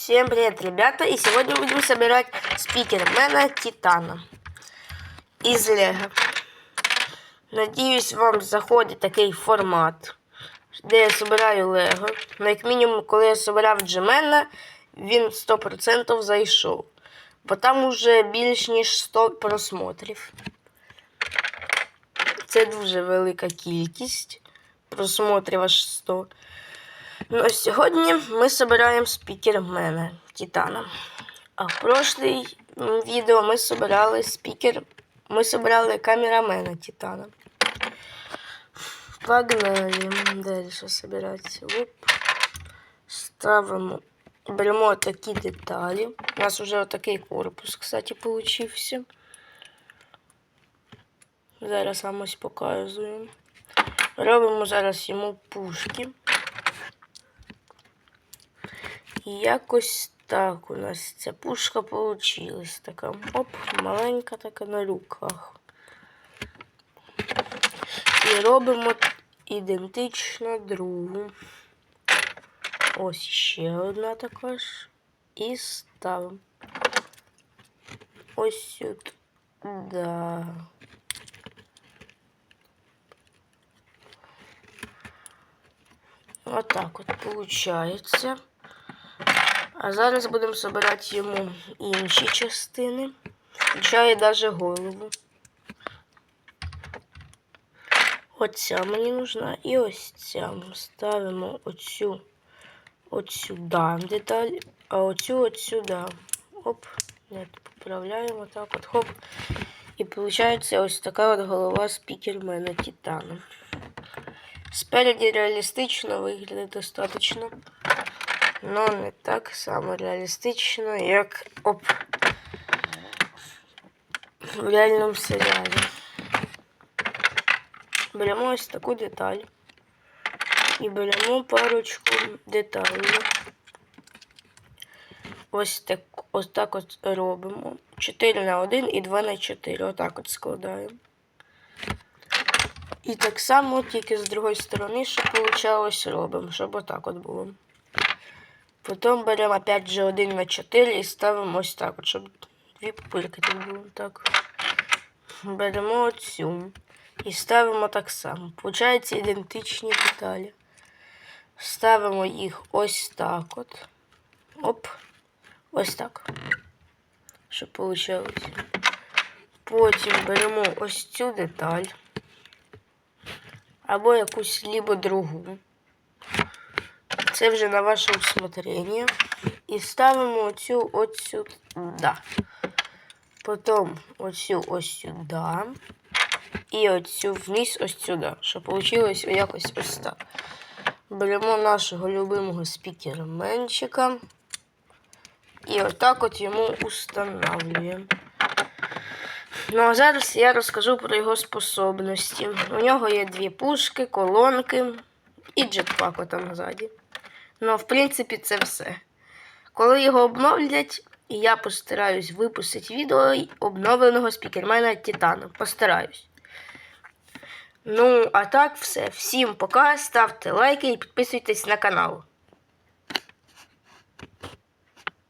Всем привет, ребята! И сегодня будем собирать спикермена Титана из Лего. Надіюсь, вам заходить такий формат, де я собираю Лего. Ну, як мінімум, коли я собирав Джемена, він 100% зайшов. Бо там уже більш ніж 100 просмотрів. Це дуже велика кількість. Просмотрів аж 100. Ну, а сьогодні ми збираємо спікермена Титана. А в прошлій відео ми збирали спікер. Ми збирали камерамена Титана. Погнали. Далі збирати. Луп. Ставимо. Беремо такі деталі. У нас вже отакий корпус, кстати, получився. Зараз вам ось показую. Робимо зараз йому пушки. І якось так у нас ця пушка получилась. Така оп, маленька така на руках. І робимо ідентично другу. Ось ще одна така ж. І ставимо. Ось сюди. Да. Отак от получається. А зараз будемо збирати йому інші частини, включає навіть голову. Оця мені нужна і ось ця. Ставимо оцю от сюди деталь, а оцю от сюди. Оп, поправляємо так от хоп. І виходить ось така от голова спікермена Титана. Спереді реалістично виглядає достатньо. Ну, не так само реалістично, як оп. В реальному серіалі. Беремо ось таку деталь. І беремо парочку деталей. Ось так, ось так от робимо. 4 на 1 і 2 на 4. Отак от складаємо. І так само, тільки з другої сторони, щоб получалось, робимо, щоб отак от було. Потім беремо опять же 1 на 4 і ставимо ось так, от, щоб дві пупирки тут було. Так. Беремо оцю і ставимо так само. Получається ідентичні деталі. Ставимо їх ось так от. Оп. Ось так. Щоб вийшло. Потім беремо ось цю деталь. Або якусь либо другу. Це вже на ваше усмотрення. І ставимо оцю ось сюди. Потім оцю ось сюди. І оцю вниз ось сюди. Щоб вийшло якось ось так. Беремо нашого любимого спікерменчика. І отак от йому устанавлюємо. Ну а зараз я розкажу про його способності. У нього є дві пушки, колонки і джетпак отам ззаді. Ну, в принципі, це все. Коли його обновлять, я постараюсь випустити відео обновленого спікермена Титана. Постараюсь. Ну, а так все. Всім пока. Ставте лайки і підписуйтесь на канал.